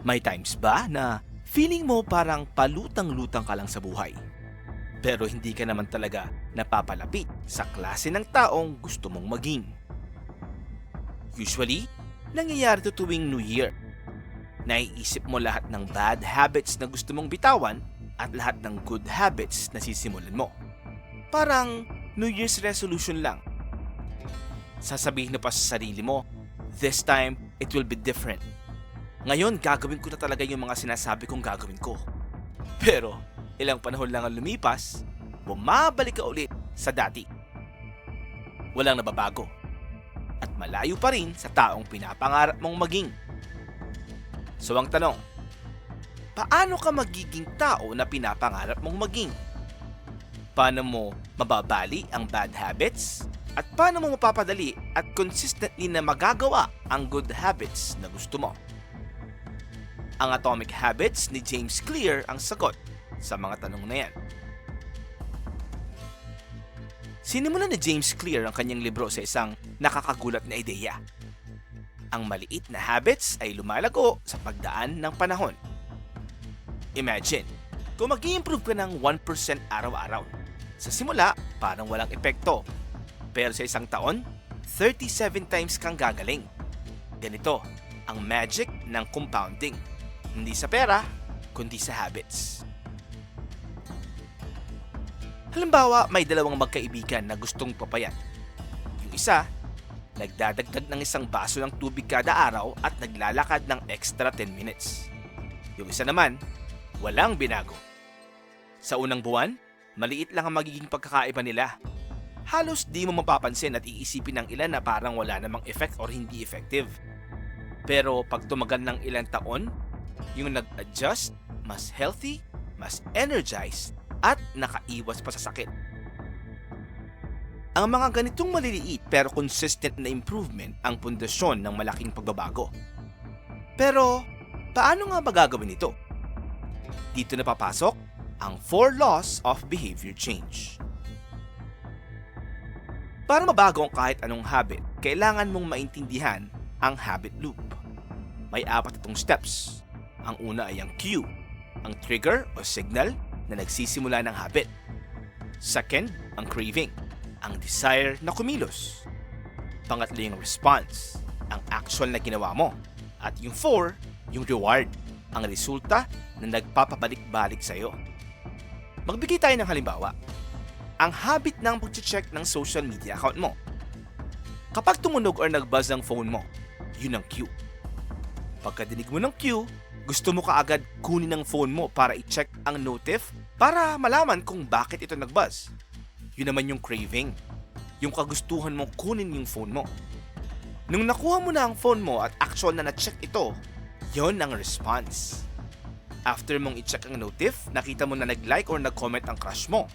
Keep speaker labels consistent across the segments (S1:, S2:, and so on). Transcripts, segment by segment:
S1: May times ba na feeling mo parang palutang-lutang ka lang sa buhay? Pero hindi ka naman talaga napapalapit sa klase ng taong gusto mong maging. Usually, nangyayari to tuwing New Year. Naiisip mo lahat ng bad habits na gusto mong bitawan at lahat ng good habits na sisimulan mo. Parang New Year's resolution lang. Sasabihin mo pa sa sarili mo, this time it will be different. Ngayon gagawin ko na talaga yung mga sinasabi kong gagawin ko. Pero ilang panahon lang ang lumipas, bumabalik ka ulit sa dati. Walang nababago. At malayo pa rin sa taong pinapangarap mong maging. So ang tanong, paano ka magiging tao na pinapangarap mong maging? Paano mo mababali ang bad habits? At paano mo mapapadali at consistently na magagawa ang good habits na gusto mo? Ang Atomic Habits ni James Clear ang sagot sa mga tanong na yan. Sinimulan ni James Clear ang kanyang libro sa isang nakakagulat na ideya. Ang maliit na habits ay lumalago sa pagdaan ng panahon. Imagine, kung mag improve ka ng 1% araw-araw. Sa simula, parang walang epekto. Pero sa isang taon, 37 times kang gagaling. Ganito ang magic ng compounding. Hindi sa pera, kundi sa habits. Halimbawa, may dalawang magkaibigan na gustong papayat. Yung isa, nagdadagdag ng isang baso ng tubig kada araw at naglalakad ng extra 10 minutes. Yung isa naman, walang binago. Sa unang buwan, maliit lang ang magiging pagkakaiba nila. Halos di mo mapapansin at iisipin ng ilan na parang wala namang effect or hindi effective. Pero pag tumagal ng ilang taon, yung nag-adjust, mas healthy, mas energized, at nakaiwas pa sa sakit. Ang mga ganitong maliliit pero consistent na improvement ang pundasyon ng malaking pagbabago. Pero, paano nga ba gagawin ito? Dito na papasok ang 4 laws of behavior change. Para mabago ang kahit anong habit, kailangan mong maintindihan ang habit loop. May apat itong steps. Ang una ay ang cue, ang trigger o signal na nagsisimula ng habit. Second, ang craving, ang desire na kumilos. Pangatlo yung response, ang action na ginawa mo. At yung four, yung reward, ang resulta na nagpapabalik-balik sa'yo. Magbigay tayo ng halimbawa. Ang habit ng pag-check ng social media account mo. Kapag tumunog or nag-buzz ang phone mo, yun ang cue. Pagkadinig mo ng cue, gusto mo kaagad kunin ang phone mo para i-check ang notif para malaman kung bakit ito nag-buzz. Yun naman yung craving. Yung kagustuhan mong kunin yung phone mo. Nung nakuha mo na ang phone mo at actual na na-check ito, yon ang response. After mong i-check ang notif, nakita mo na nag-like or nag-comment ang crush mo.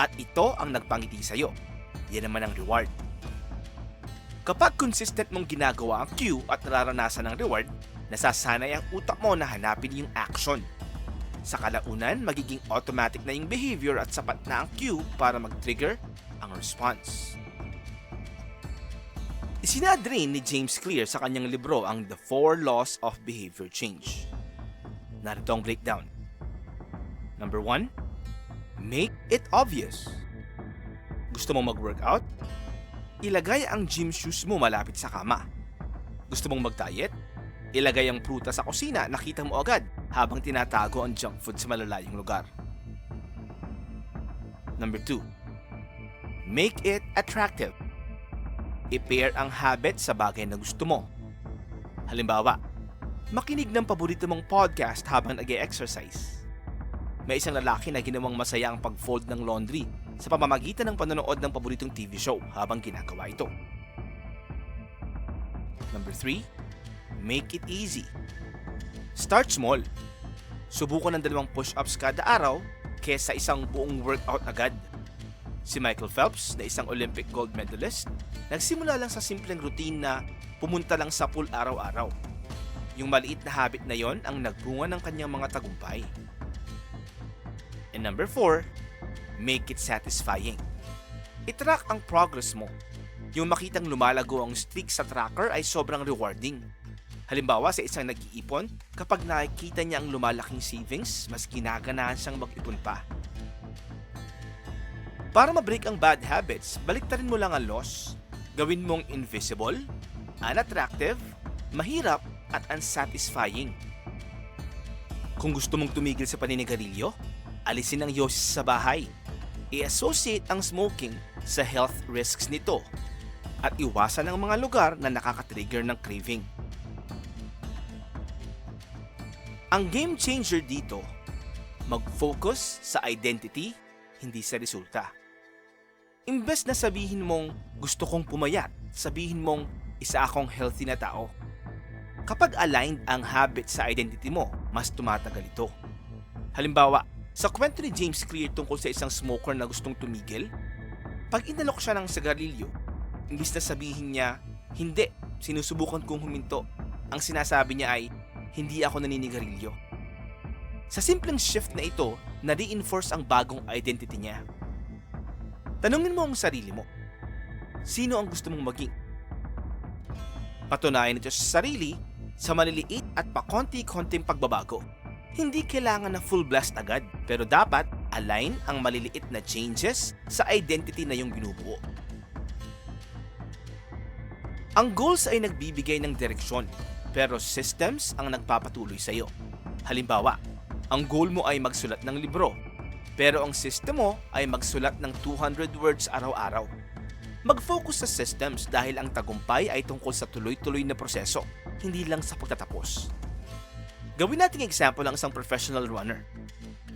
S1: At ito ang nagpangiti sa'yo. Yan naman ang reward. Kapag consistent mong ginagawa ang cue at nararanasan ng reward, nasasanay ang utak mo na hanapin yung action. Sa kalaunan, magiging automatic na yung behavior at sapat na ang cue para mag-trigger ang response. Isinad rin ni James Clear sa kanyang libro ang The Four Laws of Behavior Change. Narito ang breakdown. Number 1, make it obvious. Gusto mo mag-workout? Ilagay ang gym shoes mo malapit sa kama. Gusto mong mag-diet? Ilagay ang pruta sa kusina, nakita mo agad habang tinatago ang junk food sa malalayong lugar. Number 2. Make it attractive. I-pair ang habit sa bagay na gusto mo. Halimbawa, makinig ng paborito mong podcast habang nag exercise May isang lalaki na ginawang masaya ang pag-fold ng laundry sa pamamagitan ng panonood ng paboritong TV show habang ginagawa ito. Number 3 Make it easy. Start small. Subukan ng dalawang push-ups kada araw kesa isang buong workout agad. Si Michael Phelps na isang Olympic gold medalist, nagsimula lang sa simpleng routine na pumunta lang sa pool araw-araw. Yung maliit na habit na yon ang nagbunga ng kanyang mga tagumpay. And number 4, make it satisfying. I-track ang progress mo. Yung makitang lumalago ang streak sa tracker ay sobrang rewarding Halimbawa sa isang nag-iipon, kapag nakikita niya ang lumalaking savings, mas ginaganahan siyang mag-ipon pa. Para ma-break ang bad habits, baliktarin mo lang ang loss. Gawin mong invisible, unattractive, mahirap, at unsatisfying. Kung gusto mong tumigil sa paninigarilyo, alisin ang yosis sa bahay. I-associate ang smoking sa health risks nito at iwasan ang mga lugar na nakaka-trigger ng craving. Ang game changer dito, mag-focus sa identity, hindi sa resulta. Imbes na sabihin mong gusto kong pumayat, sabihin mong isa akong healthy na tao. Kapag aligned ang habit sa identity mo, mas tumatagal ito. Halimbawa, sa kwento ni James Clear tungkol sa isang smoker na gustong tumigil, pag inalok siya ng sigarilyo, imbis na sabihin niya, hindi, sinusubukan kong huminto. Ang sinasabi niya ay, hindi ako naninigarilyo. Sa simpleng shift na ito, na-reinforce ang bagong identity niya. Tanungin mo ang sarili mo, sino ang gusto mong maging? Patunayan ito sa sarili sa maliliit at pakonti-konting pagbabago. Hindi kailangan na full blast agad, pero dapat align ang maliliit na changes sa identity na yung binubuo. Ang goals ay nagbibigay ng direksyon, pero systems ang nagpapatuloy sa iyo. Halimbawa, ang goal mo ay magsulat ng libro, pero ang system mo ay magsulat ng 200 words araw-araw. Mag-focus sa systems dahil ang tagumpay ay tungkol sa tuloy-tuloy na proseso, hindi lang sa pagtatapos. Gawin nating example ang isang professional runner.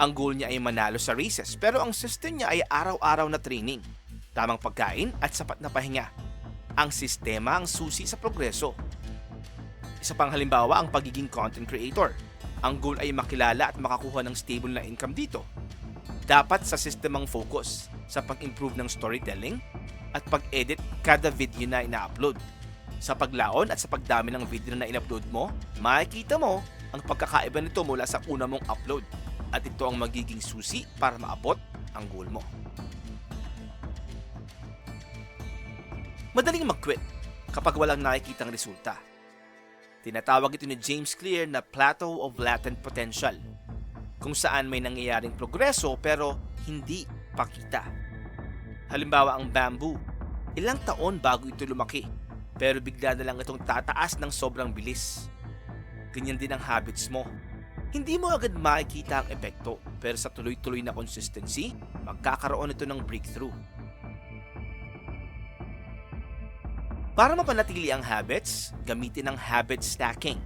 S1: Ang goal niya ay manalo sa races pero ang system niya ay araw-araw na training, tamang pagkain at sapat na pahinga. Ang sistema ang susi sa progreso. Isa pang halimbawa ang pagiging content creator. Ang goal ay makilala at makakuha ng stable na income dito. Dapat sa sistemang focus sa pag-improve ng storytelling at pag-edit kada video na ina-upload. Sa paglaon at sa pagdami ng video na in-upload mo, makikita mo ang pagkakaiba nito mula sa una mong upload at ito ang magiging susi para maabot ang goal mo. Madaling mag-quit kapag walang nakikitang resulta. Tinatawag ito ni James Clear na plateau of latent potential, kung saan may nangyayaring progreso pero hindi pakita. Halimbawa ang bamboo, ilang taon bago ito lumaki, pero bigla na lang itong tataas ng sobrang bilis. Ganyan din ang habits mo. Hindi mo agad makikita ang epekto, pero sa tuloy-tuloy na consistency, magkakaroon ito ng breakthrough. Para mapanatili ang habits, gamitin ang habit stacking.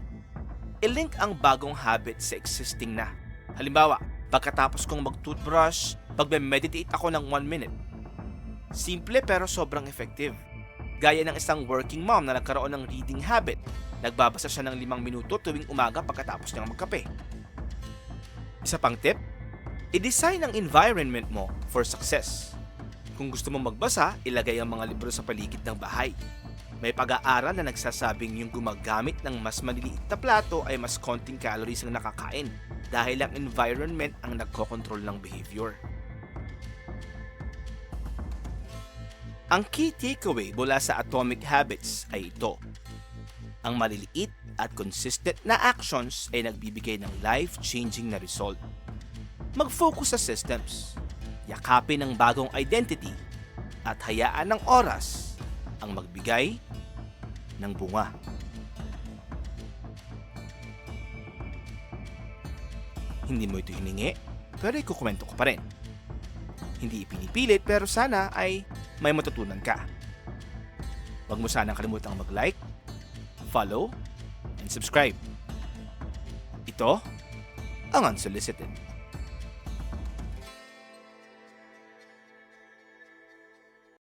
S1: I-link ang bagong habit sa existing na. Halimbawa, pagkatapos kong mag-toothbrush, pagme-meditate ako ng 1 minute. Simple pero sobrang effective. Gaya ng isang working mom na nagkaroon ng reading habit. Nagbabasa siya ng 5 minuto tuwing umaga pagkatapos niyang magkape. Isa pang tip, i-design ang environment mo for success. Kung gusto mo magbasa, ilagay ang mga libro sa paligid ng bahay. May pag-aaral na nagsasabing yung gumagamit ng mas maliliit na plato ay mas konting calories ang nakakain dahil ang environment ang nagkokontrol ng behavior. Ang key takeaway mula sa Atomic Habits ay ito. Ang maliliit at consistent na actions ay nagbibigay ng life-changing na result. Mag-focus sa systems, yakapin ang bagong identity, at hayaan ng oras ang magbigay ng bunga. Hindi mo ito hiningi, pero ikukomento ko pa rin. Hindi ipinipilit pero sana ay may matutunan ka. Huwag mo sanang kalimutang mag-like, follow, and subscribe. Ito ang Unsolicited.